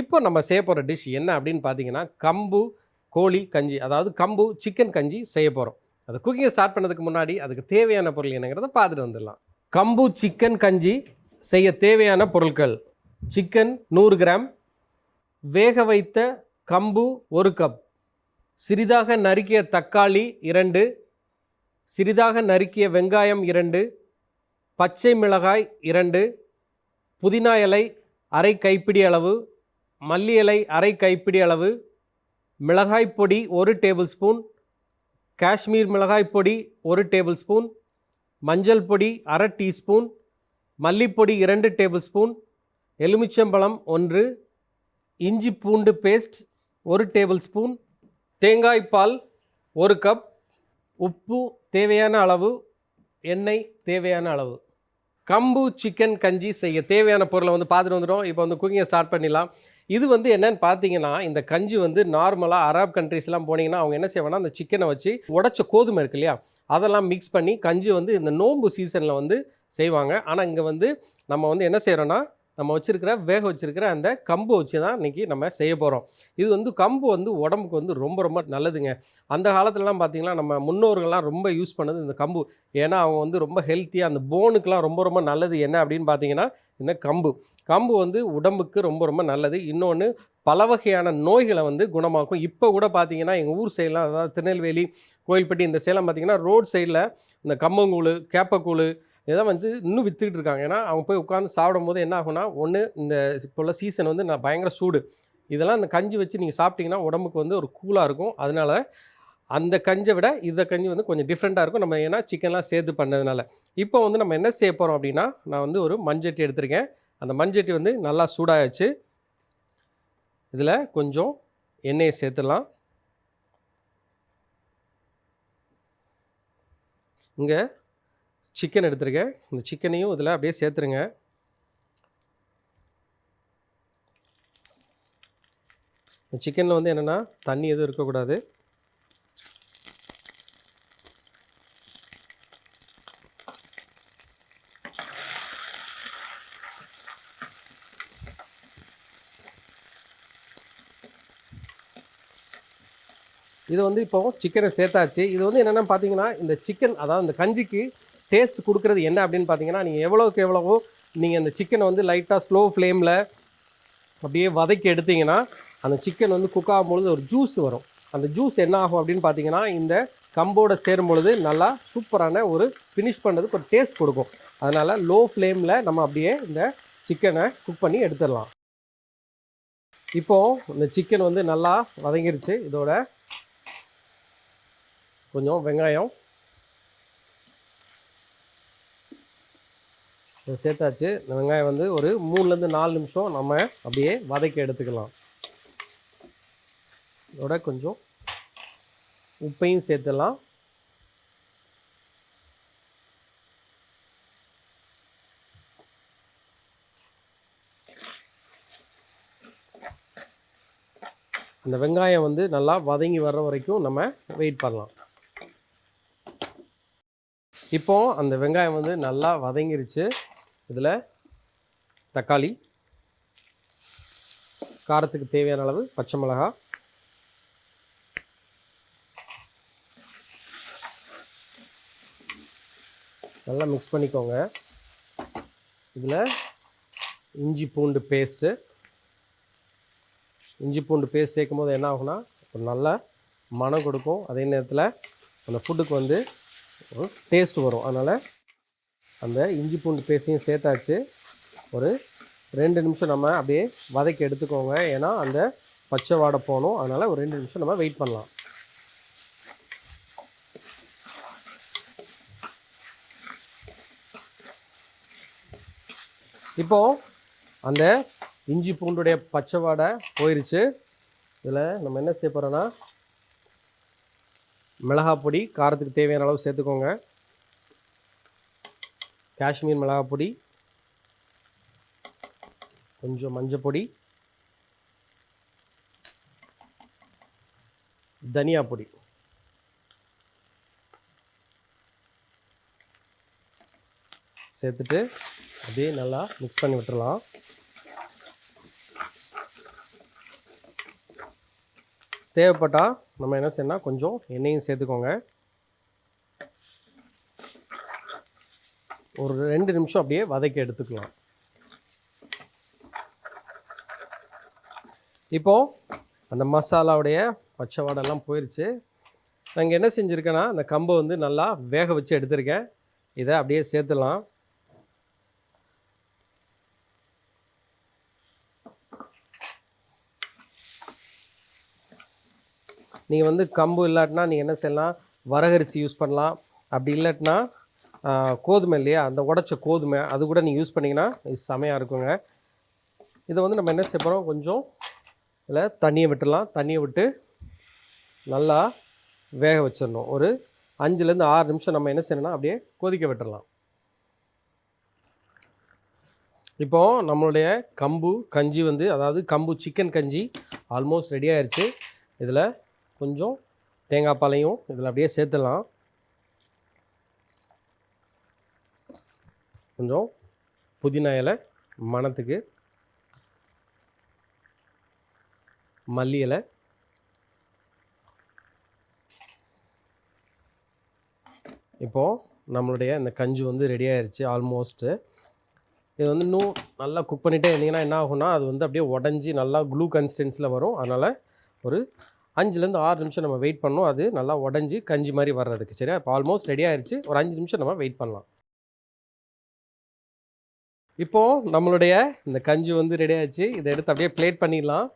இப்போ நம்ம செய்ய போகிற டிஷ் என்ன அப்படின்னு பார்த்தீங்கன்னா கம்பு கோழி கஞ்சி. அதாவது கம்பு சிக்கன் கஞ்சி செய்ய போகிறோம் அது குக்கிங்கை ஸ்டார்ட் பண்ணதுக்கு முன்னாடி அதுக்கு தேவையான பொருள் என்னங்கிறத பார்த்துட்டு வந்துடலாம். கம்பு சிக்கன் கஞ்சி செய்ய தேவையான பொருட்கள். சிக்கன் நூறு கிராம் வேக வைத்த கம்பு ஒரு கப் சிறிதாக நறுக்கிய தக்காளி இரண்டு. சிறிதாக நறுக்கிய வெங்காயம் இரண்டு. பச்சை மிளகாய் இரண்டு. புதினா இலை அரை கைப்பிடி அளவு. மல்லி இலை அரை கைப்பிடி அளவு மிளகாய் பொடி ஒரு டேபிள் ஸ்பூன் காஷ்மீர் மிளகாய் பொடி ஒரு டேபிள் ஸ்பூன் மஞ்சள் பொடி அரை டீஸ்பூன் மல்லிப்பொடி இரண்டு டேபிள் ஸ்பூன் எலுமிச்சம்பழம் ஒன்று இஞ்சி பூண்டு பேஸ்ட் ஒரு டேபிள் ஸ்பூன் தேங்காய் பால் ஒரு கப் உப்பு தேவையான அளவு எண்ணெய் தேவையான அளவு. கம்பு சிக்கன் கஞ்சி செய்ய தேவையான பொருளை வந்து பார்த்துட்டு வந்துடும் இப்போ வந்து குக்கிங்கை ஸ்டார்ட் பண்ணிடலாம். இது வந்து என்னன்னு பார்த்தீங்கன்னா இந்த கஞ்சி வந்து நார்மலாக அரப் கண்ட்ரீஸ்லாம் போனீங்கன்னா அவங்க என்ன செய்வாங்கன்னா அந்த சிக்கனை வச்சு உடச்ச கோதுமை இருக்கு இல்லையா? அதெல்லாம் மிக்ஸ் பண்ணி கஞ்சி வந்து இந்த நோம்பு சீசனில் வந்து செய்வாங்க. ஆனால் இங்கே வந்து நம்ம வந்து என்ன செய்கிறோன்னா நம்ம வச்சுருக்கிற வேக வச்சுருக்கிற அந்த கம்பு வச்சு தான் இன்றைக்கி நம்ம செய்ய போகிறோம் இது வந்து கம்பு வந்து உடம்புக்கு வந்து ரொம்ப ரொம்ப நல்லதுங்க. அந்த காலத்துலலாம் பார்த்திங்கன்னா நம்ம முன்னோர்கள்லாம் ரொம்ப யூஸ் பண்ணது இந்த கம்பு. ஏன்னா அவங்க வந்து ரொம்ப ஹெல்த்தியாக அந்த போனுக்கெலாம் ரொம்ப ரொம்ப நல்லது என்ன அப்படின்னு பார்த்தீங்கன்னா இந்த கம்பு. கம்பு வந்து உடம்புக்கு ரொம்ப ரொம்ப நல்லது. இன்னொன்று பல வகையான நோய்களை வந்து குணமாக்கும். இப்போ கூட பார்த்தீங்கன்னா எங்கள் ஊர் சைடெலாம் அதாவது திருநெல்வேலி கோயில்பட்டி இந்த சேலம் பார்த்தீங்கன்னா ரோட் சைடில் இந்த கம்பங்கூழ் கேப்பக்கூழ் இதெல்லாம் வந்து இன்னும் விற்றுக்கிட்டு இருக்காங்க. ஏன்னா அவங்க போய் உட்காந்து சாப்பிடும் போது என்ன ஆகும்னா ஒன்று இந்த இப்போ உள்ள சீசன் வந்து நான் பயங்கர சூடு. இதெல்லாம் இந்த கஞ்சி வச்சு நீங்கள் சாப்பிட்டீங்கன்னா உடம்புக்கு வந்து ஒரு கூலாக இருக்கும். அதனால் அந்த கஞ்சை விட இந்த கஞ்சி வந்து கொஞ்சம் டிஃப்ரெண்ட்டாக இருக்கும். நம்ம ஏன்னா சிக்கன்லாம் சேர்த்து பண்ணதுனால. இப்போ வந்து நம்ம என்ன செய்ய போகிறோம் அப்படின்னா நான் வந்து ஒரு மஞ்சட்டி எடுத்திருக்கேன். அந்த மண்சட்டி வந்து நல்லா சூடாகிடுச்சு இதில் கொஞ்சம் எண்ணெயை சேர்த்துடலாம். இங்கே சிக்கன் எடுத்துருக்கேன். இந்த சிக்கனையும் இதில் அப்படியே சேர்த்துருங்க. இந்த சிக்கனில் வந்து என்னென்னா தண்ணி எதுவும் இருக்கக்கூடாது. இது வந்து இப்போ சிக்கனை சேர்த்தாச்சு. இது வந்து என்னென்னா பார்த்தீங்கன்னா இந்த சிக்கன் அதாவது இந்த கஞ்சிக்கு டேஸ்ட் கொடுக்குறது என்ன அப்படின்னு பார்த்தீங்கன்னா நீங்கள் எவ்வளோக்கு எவ்வளவோ நீங்கள் அந்த சிக்கனை வந்து லைட்டாக ஸ்லோ ஃப்ளேமில் அப்படியே வதக்கி எடுத்தீங்கன்னா அந்த சிக்கன் வந்து குக் ஆகும்பொழுது ஒரு ஜூஸ் வரும். அந்த ஜூஸ் என்ன ஆகும் அப்படின்னு பார்த்தீங்கன்னா இந்த கம்போட சேரும் பொழுது நல்லா சூப்பரான ஒரு ஃபினிஷ் பண்ணுறதுக்கு ஒரு டேஸ்ட் கொடுக்கும். அதனால் லோ ஃப்ளேமில் நம்ம அப்படியே இந்த சிக்கனை குக் பண்ணி எடுத்துடலாம். இப்போது இந்த சிக்கன் வந்து நல்லா வதங்கிருச்சு. இதோட கொஞ்சம் வெங்காயம் இதை சேர்த்தாச்சு இந்த வெங்காயம் வந்து ஒரு மூணுலேருந்து நாலு நிமிஷம் நம்ம அப்படியே வதக்கி எடுத்துக்கலாம். இதோட கொஞ்சம் உப்பையும் சேர்த்துடலாம். இந்த வெங்காயம் வந்து நல்லா வதங்கி வர்ற வரைக்கும் நம்ம வெயிட் பண்ணலாம். இப்போ அந்த வெங்காயம் வந்து நல்லா வதங்கிருச்சு. இதில் தக்காளி காரத்துக்கு தேவையான அளவு பச்சை மிளகா நல்லா மிக்ஸ் பண்ணிக்கோங்க. இதில் இஞ்சி பூண்டு பேஸ்ட்டு இஞ்சி பூண்டு பேஸ்ட் சேர்க்கும் போது என்ன ஆகும்னா ஒரு நல்ல மனம் கொடுக்கும். அதே நேரத்தில் அந்த ஃபுட்டுக்கு வந்து ஒரு டேஸ்ட் வரும். அதனால் அந்த இஞ்சி பூண்டு பேஸ்ட்டையும் சேர்த்தாச்சு. ஒரு ரெண்டு நிமிஷம் நம்ம அப்படியே வதக்கி எடுத்துக்கோங்க. ஏன்னா அந்த பச்சை வாடை போகணும். அதனால் ஒரு ரெண்டு நிமிஷம் நம்ம வெயிட் பண்ணலாம். இப்போது அந்த இஞ்சி பூண்டுடைய பச்சை வாடை போயிடுச்சு இதில் நம்ம என்ன செய்ய போகிறோன்னா மிளகாய் பொடி காரத்துக்கு தேவையான அளவு சேர்த்துக்கோங்க. காஷ்மீர் மிளகாய் பொடி கொஞ்சம் மஞ்சள் பொடி தனியா பொடி சேர்த்துட்டு அப்படியே நல்லா மிக்ஸ் பண்ணி விட்டுடலாம் தேவைப்பட்டால் நம்ம என்ன செய்யணும் கொஞ்சம் எண்ணெயும் சேர்த்துக்கோங்க. ஒரு ரெண்டு நிமிஷம் அப்படியே வதக்கி எடுத்துக்கலாம். இப்போது அந்த மசாலாவுடைய பச்சை வாடெல்லாம் போயிடுச்சு நாங்கள் என்ன செஞ்சுருக்கேன்னா அந்த கம்பை வந்து நல்லா வேக வச்சு எடுத்திருக்கேன். இதை அப்படியே சேர்த்துலாம் நீங்கள் வந்து கம்பு இல்லாட்டினா நீங்கள் என்ன செய்யலாம்? வரகரிசி யூஸ் பண்ணலாம். அப்படி இல்லாட்டினா கோதுமை இல்லையா? அந்த உடச்ச கோதுமை அது கூட நீங்கள் யூஸ் பண்ணிங்கன்னா இது செமையாக இருக்குங்க. இதை வந்து நம்ம என்ன செய்ய போகிறோம் கொஞ்சம் இதில் தண்ணியை விட்டுடலாம். தண்ணியை விட்டு நல்லா வேக வச்சிடணும். ஒரு அஞ்சுலேருந்து ஆறு நிமிஷம் நம்ம என்ன செய்யணும்னா அப்படியே கொதிக்க விட்டுடலாம். இப்போது நம்மளுடைய கம்பு கஞ்சி வந்து அதாவது கம்பு சிக்கன் கஞ்சி ஆல்மோஸ்ட் ரெடி ஆயிடுச்சு இதில் கொஞ்சம் தேங்காய் பாலையும் இதில் அப்படியே சேர்த்துடலாம். கொஞ்சம் புதினா இலை மணத்துக்கு மல்லி இலை இப்போது நம்மளுடைய இந்த கஞ்சி வந்து ரெடி ஆயிடுச்சு ஆல்மோஸ்ட்டு இது வந்து இன்னும் நல்லா குக் பண்ணிகிட்டே இருந்தீங்கன்னா என்ன ஆகும்னா அது வந்து அப்படியே உடஞ்சி நல்லா க்ளூ கன்சிஸ்டன்ஸில் வரும். அதனால் ஒரு அஞ்சுலேருந்து ஆறு நிமிஷம் நம்ம வெயிட் பண்ணோம். அது நல்லா உடஞ்சி கஞ்சி மாதிரி வர்றதுக்கு சரியா? இப்போ ஆல்மோஸ்ட் ரெடி ஆயிடுச்சு ஒரு அஞ்சு நிமிஷம் நம்ம வெயிட் பண்ணலாம். இப்போது நம்மளுடைய இந்த கஞ்சி வந்து ரெடி ஆயிடுச்சு. இதை எடுத்து அப்படியே பிளேட் பண்ணிடலாம்.